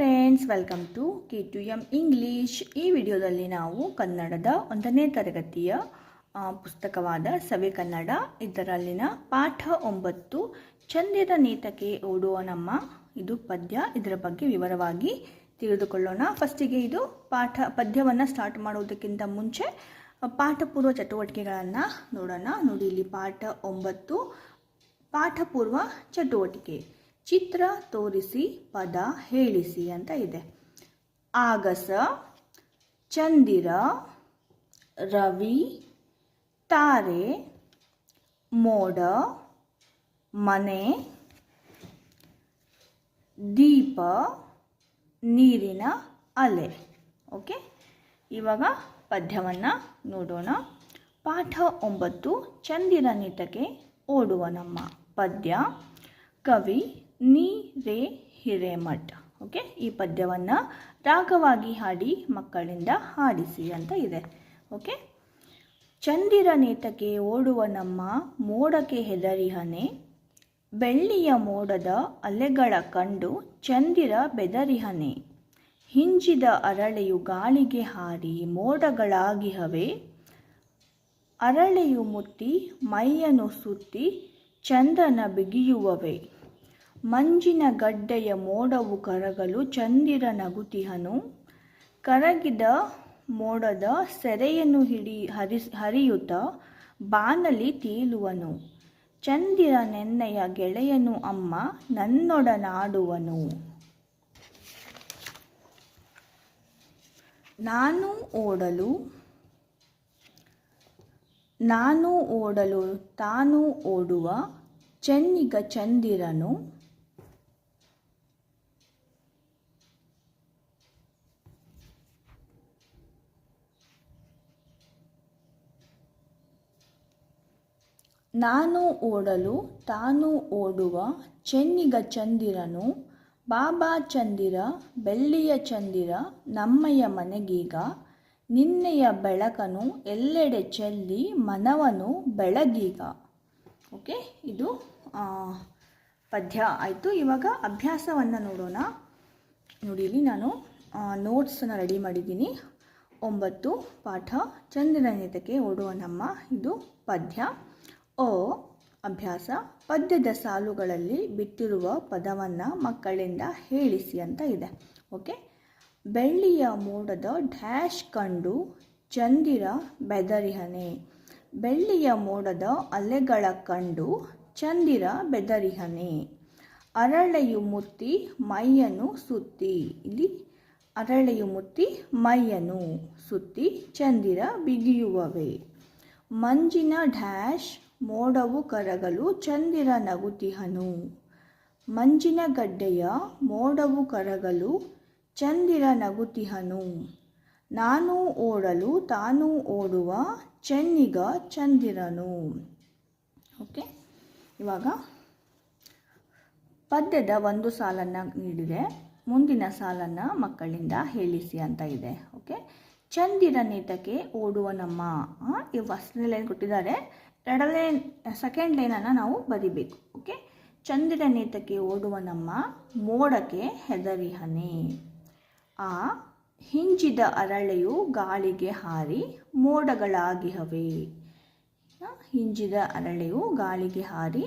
Friends welcome to K to M English ಈ ವಿಡಿಯೋದಲ್ಲಿ ನಾವು ಕನ್ನಡದ ಒಂದನೇ ತರಗತಿಯ ಪುಸ್ತಕವಾದ ಸವಿ ಕನ್ನಡ, ಇದರಲ್ಲಿನ ಪಾಠ ಒಂಬತ್ತು ಚಂದ್ಯದ ನೀತಕ್ಕೆ ಓಡುವ ನಮ್ಮ ಇದು ಪದ್ಯ. ಇದರ ಬಗ್ಗೆ ವಿವರವಾಗಿ ತಿಳಿದುಕೊಳ್ಳೋಣ. ಫಸ್ಟಿಗೆ ಇದು ಪಾಠ, ಪದ್ಯವನ್ನು ಸ್ಟಾರ್ಟ್ ಮಾಡೋದಕ್ಕಿಂತ ಮುಂಚೆ ಪಾಠಪೂರ್ವ ಚಟುವಟಿಕೆಗಳನ್ನು ನೋಡೋಣ. ನೋಡಿ, ಇಲ್ಲಿ ಪಾಠ ಒಂಬತ್ತು, ಪಾಠಪೂರ್ವ ಚಟುವಟಿಕೆ. ಚಿತ್ರ ತೋರಿಸಿ, ಪದ ಹೇಳಿಸಿ ಅಂತ ಇದೆ. ಆಗಸ, ಚಂದಿರ, ರವಿ, ತಾರೆ, ಮೋಡ, ಮನೆ, ದೀಪ, ನೀರಿನ ಅಲೆ. ಓಕೆ? ಇವಾಗ ಪದ್ಯವನ್ನು ನೋಡೋಣ. ಪಾಠ ಒಂಬತ್ತು, ಚಂದಿರ ನಿಟಕೆ ಓಡುವ ನಮ್ಮ ಪದ್ಯ. ಕವಿ ನೀ ರೇ ಹಿರೇಮಠ್. ಓಕೆ ಈ ಪದ್ಯವನ್ನು ರಾಗವಾಗಿ ಹಾಡಿ ಮಕ್ಕಳಿಂದ ಹಾಡಿಸಿ ಅಂತ ಇದೆ. ಓಕೆ ಚಂದಿರ ನೇತಕ್ಕೆ ಓಡುವ ನಮ್ಮ ಮೋಡಕ್ಕೆ ಹೆದರಿಹನೆ ಬೆಳ್ಳಿಯ ಮೋಡದ ಅಲೆಗಳ ಕಂಡು ಚಂದಿರ ಬೆದರಿಹನೆ ಹಿಂಜಿದ ಅರಳೆಯು ಗಾಳಿಗೆ ಹಾರಿ ಮೋಡಗಳಾಗಿಹವೆ ಅರಳೆಯು ಮುತ್ತಿ ಮೈಯನ್ನು ಸುತ್ತಿ ಚಂದನ ಬಿಗಿಯುವವೆ. ಮಂಜಿನ ಗಡ್ಡೆಯ ಮೋಡವು ಕರಗಲು ಚಂದಿರ ನಗುತಿಹನು ಕರಗಿದ ಮೋಡದ ಸೆರೆಯನ್ನು ಹಿಡಿ ಹರಿಸ್ ಹರಿಯುತ್ತ ಬಾನಲಿ ತೇಲುವನು. ಚಂದಿರ ನೆನ್ನೆಯ ಗೆಳೆಯನು ಅಮ್ಮ ನನ್ನೊಡನಾಡುವನು. ನಾನು ಓಡಲು ನಾನು ಓಡಲು, ತಾನು ಓಡುವ ಚೆನ್ನಿಗ ಚಂದಿರನು. ನಾನು ಓಡಲು ತಾನು ಓಡುವ ಚೆನ್ನಿಗ ಚಂದಿರನು, ಬಾಬಾ ಚಂದಿರ, ಬೆಳ್ಳಿಯ ಚಂದಿರ, ನಮ್ಮಯ್ಯ ಮನೆಗೀಗ, ನಿನ್ನೆಯ ಬೆಳಕನು ಎಲ್ಲೆಡೆ ಚೆಲ್ಲಿ ಮನವನು ಬೆಳಗೀಗ. ಓಕೆ, ಇದು ಪದ್ಯ. ಆಯಿತು, ಇವಾಗ ಅಭ್ಯಾಸವನ್ನು ನೋಡೋಣ. ನೋಡಿ ನಾನು ನೋಟ್ಸನ್ನು ರೆಡಿ ಮಾಡಿದ್ದೀನಿ. ಒಂಬತ್ತು, ಪಾಠ ಚಂದ್ರನೇತಕ್ಕೆ ಓಡುವ ನಮ್ಮ ಇದು ಪದ್ಯ. ಓ, ಅಭ್ಯಾಸ. ಪದ್ಯದ ಸಾಲುಗಳಲ್ಲಿ ಬಿಟ್ಟಿರುವ ಪದವನ್ನು ಮಕ್ಕಳಿಂದ ಹೇಳಿಸಿ ಅಂತ ಇದೆ. ಓಕೆ? ಬೆಳ್ಳಿಯ ಮೋಡದ ಡ್ಯಾಶ್ ಕಂಡು ಚಂದಿರ ಬೆದರಿಹನೆ. ಬೆಳ್ಳಿಯ ಮೋಡದ ಅಲೆಗಳ ಕಂಡು ಚಂದಿರ ಬೆದರಿಹನೆ. ಅರಳೆಯು ಮುತ್ತಿ, ಮೈಯನ್ನು ಸುತ್ತಿ. ಇಲ್ಲಿ ಅರಳೆಯು ಮುತ್ತಿ, ಮೈಯನ್ನು ಸುತ್ತಿ ಚಂದಿರ ಬಿಗಿಯುವವೆ. ಮಂಜಿನ ಡ್ಯಾಶ್ ಮೋಡವು ಕರಗಲು ಚಂದಿರ ನಗುತಿಹನು. ಮಂಜಿನ ಗಡ್ಡೆಯ ಮೋಡವು ಕರಗಲು ಚಂದಿರ ನಗುತಿಹನು. ನಾನು ಓಡಲು ತಾನು ಓಡುವ ಚೆನ್ನಿಗ ಚಂದಿರನು. ಓಕೆ? ಇವಾಗ ಪದ್ಯದ ಒಂದು ಸಾಲನ್ನು ನೀಡಿದೆ. ಮುಂದಿನ ಸಾಲನ್ನು ಮಕ್ಕಳಿಂದ ಹೇಳಿಸಿ ಅಂತ ಇದೆ. ಓಕೆ? ಚಂದಿರ ನೇತಕ್ಕೆ ಓಡುವ ನಮ್ಮ ಈ ಫಸ್ಟ್ನೇ ಏನು ಕೊಟ್ಟಿದ್ದಾರೆ. ಎರಡನೇ ಸೆಕೆಂಡ್ ಲೈನನ್ನು ನಾವು ಬರಿಬೇಕು ಓಕೆ ಚಂದಿರ ನೇತಕ್ಕೆ ಓಡುವ ನಮ್ಮ ಮೋಡಕ್ಕೆ ಹೆದರಿಹನೆ ಆ ಹಿಂಜಿದ ಅರಳೆಯು ಗಾಳಿಗೆ ಹಾರಿ ಮೋಡಗಳಾಗಿಹವೆ. ಹವೆ ಹಿಂಜಿದ ಅರಳೆಯು ಗಾಳಿಗೆ ಹಾರಿ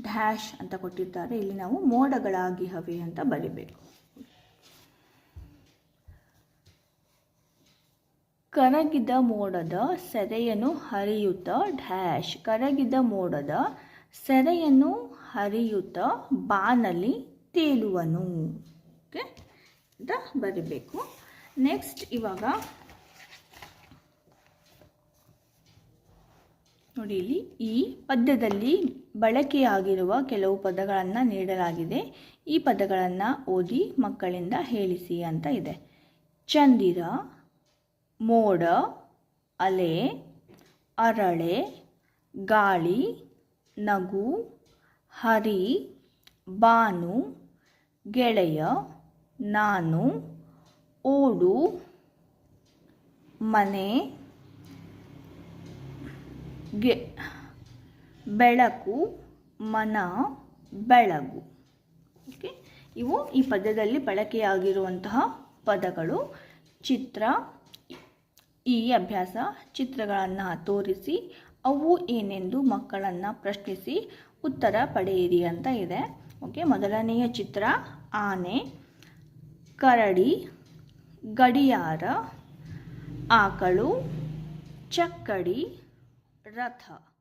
ಡ್ಯಾಶ್ ಅಂತ ಕೊಟ್ಟಿರ್ತಾರೆ. ಇಲ್ಲಿ ನಾವು ಮೋಡಗಳಾಗಿಹವೆ ಅಂತ ಬರಿಬೇಕು. ಕರಗಿದ ಮೋಡದ ಸೆರೆಯನ್ನು ಹರಿಯುತ್ತ ಡ್ಯಾಶ್. ಕರಗಿದ ಮೋಡದ ಸೆರೆಯನ್ನು ಹರಿಯುತ್ತ ಬಾನಲ್ಲಿ ತೇಲುವನು. ಓಕೆ? ಅಂತ ಬರಿಬೇಕು. ನೆಕ್ಸ್ಟ್ ಇವಾಗ ನೋಡಿ ಇಲ್ಲಿ ಈ ಪದ್ಯದಲ್ಲಿ ಬಳಕೆಯಾಗಿರುವ ಕೆಲವು ಪದಗಳನ್ನು ನೀಡಲಾಗಿದೆ. ಈ ಪದಗಳನ್ನು ಓದಿ ಮಕ್ಕಳಿಂದ ಹೇಳಿಸಿ ಅಂತ ಇದೆ. ಚಂದಿರ ಮೋಡ, ಅಲೆ, ಅರಳೆ, ಗಾಳಿ, ನಗು, ಹರಿ, ಬಾನು, ಗೆಳೆಯ, ನಾನು, ಓಡು, ಮನೆ, ಗೆ, ಬೆಳಕು, ಮನ, ಬೆಳಗು. ಓಕೆ ಇವು ಈ ಪದ್ಯದಲ್ಲಿ ಬಳಕೆಯಾಗಿರುವಂತಹ ಪದಗಳು ಚಿತ್ರ ಈ ಅಭ್ಯಾಸ ಚಿತ್ರಗಳನ್ನು ತೋರಿಸಿ, ಅವು ಏನೆಂದು ಮಕ್ಕಳನ್ನು ಪ್ರಶ್ನಿಸಿ ಉತ್ತರ ಪಡೆಯಿರಿ ಅಂತ ಇದೆ. ಓಕೆ, ಮೊದಲನೆಯ ಚಿತ್ರ, ಆನೆ, ಕರಡಿ, ಗಡಿಯಾರ, ಆಕಳು, ಚಕ್ಕಡಿ, ರಥ.